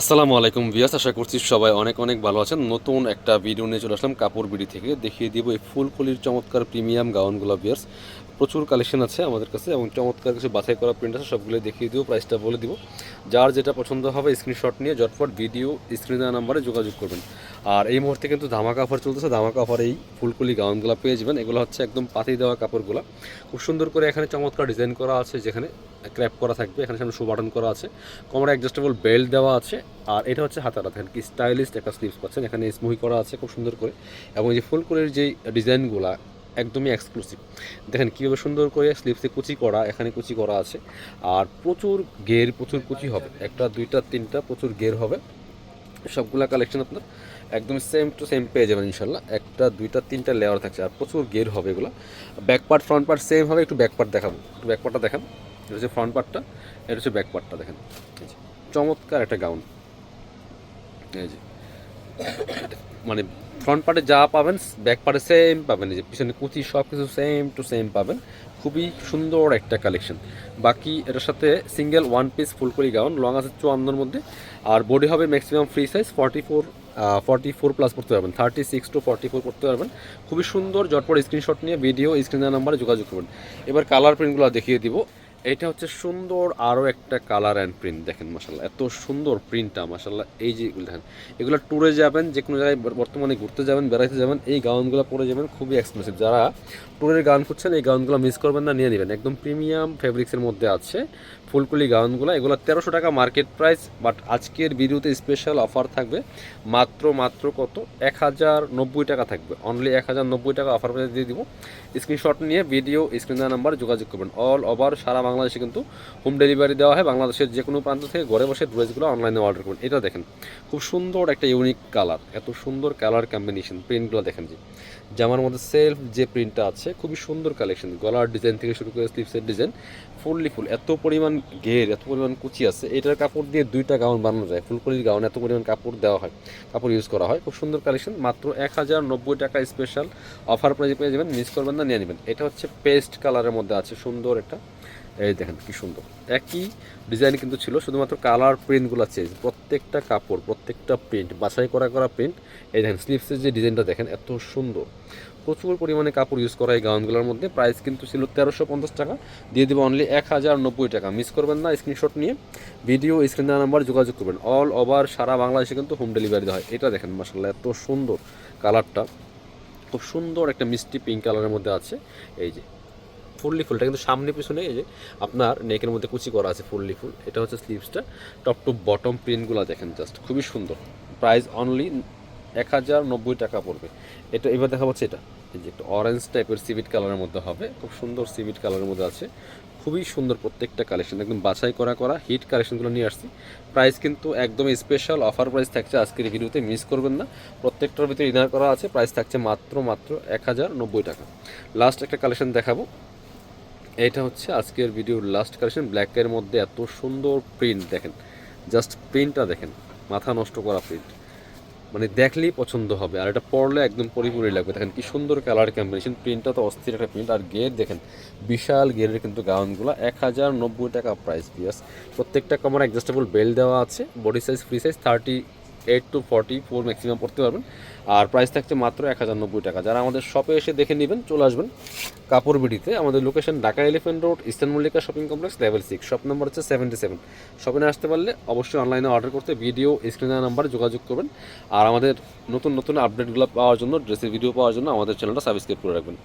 আসসালামু আলাইকুম বিয়াস আশা করছি সবাই অনেক অনেক ভালো আছেন। নতুন একটা ভিডিও নিয়ে চলে আসলাম কাপড় বিড়ি থেকে। দেখিয়ে দিব এই ফুলকলির চমৎকার প্রিমিয়াম গাউনগুলো বিয়ার্স প্রচুর কালেকশন আছে আমাদের কাছে এবং চমৎকার কিছু বাছাই করা প্রিন্ট আছে সবগুলো দেখিয়ে দিব প্রাইসটা বলে দিব। যার যেটা পছন্দ হবে স্ক্রিনশট নিয়ে জটপট ভিডিও স্ক্রিন দেওয়া নাম্বারে যোগাযোগ করবেন। আর এই মুহূর্তে কিন্তু ধামাকা অফার চলতেছে, ধামাকা অফার এই ফুলকলি গাউনগুলো পেয়ে যাবেন। এগুলো হচ্ছে একদম পাতি দেওয়া কাপড়গুলো। খুব সুন্দর করে এখানে চমৎকার ডিজাইন করা আছে, যেখানে ক্র্যাপ করা থাকবে। এখানে সামনে শু বাটন করা আছে। কোমরে অ্যাডজাস্টেবল বেল্ট দেওয়া আছে। আর এটা হচ্ছে হাতারা, দেখেন কি স্টাইলিস্ট একটা স্লিভস পাচ্ছেন। এখানে স্মুহি করা আছে খুব সুন্দর করে। এবং এই যে ফুলকলির যেই ডিজাইনগুলো একদমই এক্সক্লুসিভ দেখেন, কীভাবে সুন্দর করে স্লিপসে কুচি করা, এখানে কুচি করা আছে। আর প্রচুর গের প্রচুর কুচি হবে। একটা, দুইটা, তিনটা প্রচুর গের হবে। সবগুলা কালেকশন আপনার একদম সেম টু সেম পেয়ে যাবেন ইনশাল্লাহ। একটা, দুইটা, তিনটা লেয়ার থাকছে, আর প্রচুর গের হবে এগুলো। Back part front part same হবে, একটু ব্যাক পার্ট দেখাবো। একটু ব্যাক পার্টটা দেখান। এটা হচ্ছে ফ্রন্ট পার্টটা এটা হচ্ছে ব্যাক পার্টটা দেখেন। চমৎকার একটা গাউন এই যে মানে ফ্রন্ট পার্টে যা পাবেন ব্যাক পার্টে সেম পাবেন। যে পিছনে কুচি সব কিছু সেম টু সেম পাবেন। খুবই সুন্দর একটা কালেকশন বাকি এটার সাথে সিঙ্গেল ওয়ান পিস ফুলকড়ি গাউন লং আছে চুয়ান্নর মধ্যে। আর বডি হবে maximum free size forty four forty four plus করতে পারবেন। Thirty six to forty four করতে পারবেন। খুবই সুন্দর জটপট স্ক্রিনশট নিয়ে ভিডিও স্ক্রিনের নাম্বারে যোগাযোগ করবেন। এবার কালার প্রিন্টগুলো দেখিয়ে দিব। এটা হচ্ছে সুন্দর আরও একটা কালার অ্যান্ড প্রিন্ট দেখেন মাসাল্লাহ এত সুন্দর প্রিন্টটা মাসাল্লাহ এই যে এগুলো দেখেন, এগুলো ট্যুরে যাবেন যে কোনো জায়গায় বর্তমানে ঘুরতে যাবেন, বেড়াইতে যাবেন, এই গাউনগুলো পরে যাবেন, খুবই এক্সপেন্সিভ যারা ট্যুরের গাউন খুঁজছেন, এই গাউনগুলো মিস করবেন না, নিয়ে নেবেন। একদম প্রিমিয়াম ফেব্রিক্সের মধ্যে আছে ফুলকুলি গাউনগুলো, এগুলো তেরোশো টাকা মার্কেট প্রাইস বাট আজকের ভিডিওতে স্পেশাল অফার থাকবে, মাত্র মাত্র কত? এক হাজার নব্বই টাকা থাকবে। অনলি এক হাজার নব্বই টাকা অফার প্রাইস দিয়ে দিব। স্ক্রিনশট নিয়ে ভিডিও স্ক্রিন নাম্বার যোগাযোগ করবেন। অল ওভার সারা বাংলাদেশে কিন্তু হোম ডেলিভারি দেওয়া হয়। বাংলাদেশের যে কোনো প্রান্ত থেকে ঘরে বসে ড্রেসগুলো অনলাইনে অর্ডার করবেন এটা দেখেন, খুব সুন্দর একটা ইউনিক কালার এত সুন্দর কালার কম্বিনেশন প্রিন্টগুলো দেখেন যে জামার মধ্যে সেলফ যে প্রিন্টটা আছে, খুবই সুন্দর কালেকশন গলার ডিজাইন থেকে শুরু করে স্লিপসের ডিজাইন ফুললি ফুল এত পরিমাণ ঘের, এত পরিমাণ কুচি আছে। এটার কাপড় দিয়ে দুইটা গাউন বানানো যায়। ফুলকলির গাউন এত পরিমাণ কাপড় দেওয়া হয়। কাপড় ইউজ করা হয়। খুব সুন্দর কালেকশন মাত্র এক হাজার নব্বই টাকা স্পেশাল অফার প্রাইজে পেয়ে যাবেন। মিস করবেন না, নিয়ে নেবেন। এটা হচ্ছে পেস্ট কালারের মধ্যে আছে। সুন্দর একটা এই দেখেন কি সুন্দর। একই ডিজাইন কিন্তু ছিল, শুধুমাত্র কালার প্রিন্টগুলো চেঞ্জ প্রত্যেকটা কাপড়, প্রত্যেকটা প্রিন্ট বাছাই করা করা প্রিন্ট এই দেখেন স্লিভসের যে ডিজাইনটা দেখেন, এত সুন্দর। প্রচুর পরিমাণে কাপড় ইউজ করা এই গাউনগুলোর মধ্যে প্রাইস কিন্তু ছিল তেরোশো পঞ্চাশ টাকা, দিয়ে দেবো অনলি এক হাজার নব্বই টাকা। মিস করবেন না স্ক্রিনশট নিয়ে ভিডিও স্ক্রিন নাম্বার যোগাযোগ করবেন। অল ওভার সারা বাংলাদেশে কিন্তু হোম ডেলিভারি দেওয়া হয়। এটা দেখেন মাসাল্লাহ এত সুন্দর কালারটা খুব সুন্দর একটা মিষ্টি পিঙ্ক কালারের মধ্যে আছে। এই যে ফুললি ফুলটা, কিন্তু সামনে পিছনে এই যে আপনার নেকের মধ্যে কুচি করা আছে ফুললি ফুল, এটা হচ্ছে স্লিভসটা টপ টু বটম প্রিন্টগুলো দেখেন জাস্ট খুবই সুন্দর। প্রাইস অনলি এক হাজার নব্বই টাকা পড়বে। এটা এবার দেখা যাচ্ছে এটা। এই যে একটা অরেঞ্জ টাইপের সিভিট কালারের মধ্যে হবে। খুব সুন্দর সিভিট কালারের মধ্যে আছে। খুবই সুন্দর প্রত্যেকটা কালেকশন একদম বাছাই করা করা হিট কালেকশনগুলো নিয়ে আসছি। প্রাইস কিন্তু একদম স্পেশাল অফার প্রাইস থাকছে আজকের ভিডিওতে মিস করবেন না। প্রত্যেকটার ভিতরে ইনার করা আছে। প্রাইস থাকছে মাত্র মাত্র এক হাজার নব্বই টাকা। লাস্ট একটা কালেকশন দেখাবো। এটা হচ্ছে আজকের ভিডিওর লাস্ট কালেকশন ব্ল্যাকের মধ্যে এত সুন্দর প্রিন্ট দেখেন। জাস্ট প্রিন্টটা দেখেন, মাথা নষ্ট করা প্রিন্ট মানে দেখলেই পছন্দ হবে, আর এটা পড়লে একদম পরিপূর্ণ লাগবে। দেখেন কি সুন্দর কালার কম্বিনেশন প্রিন্টটা তো অস্থির একটা প্রিন্ট আর গের দেখেন, বিশাল গেরের কিন্তু গাউনগুলো, এক হাজার নব্বই টাকা প্রাইস পিয়াস প্রত্যেকটা কমার অ্যাডজাস্টেবল বেল্ট দেওয়া আছে body size free size thirty eight to forty four maximum পড়তে পারবেন। আর প্রাইস থাকছে মাত্র এক হাজার নব্বই টাকা। যারা আমাদের শপে এসে দেখে নেবেন, চলে আসবেন কাপড় বিডিতে। আমাদের location Dhaka Elephant Road Eastern Mallika shopping complex level six shop number হচ্ছে সেভেন্টি সেভেন শপে আসতে পারলে অবশ্যই অনলাইনে অর্ডার করতে ভিডিও স্ক্রিনের নাম্বারে যোগাযোগ করবেন। আর আমাদের নতুন নতুন আপডেটগুলো পাওয়ার জন্য ড্রেসের ভিডিও পাওয়ার জন্য আমাদের চ্যানেলটা সাবস্ক্রাইব করে রাখবেন।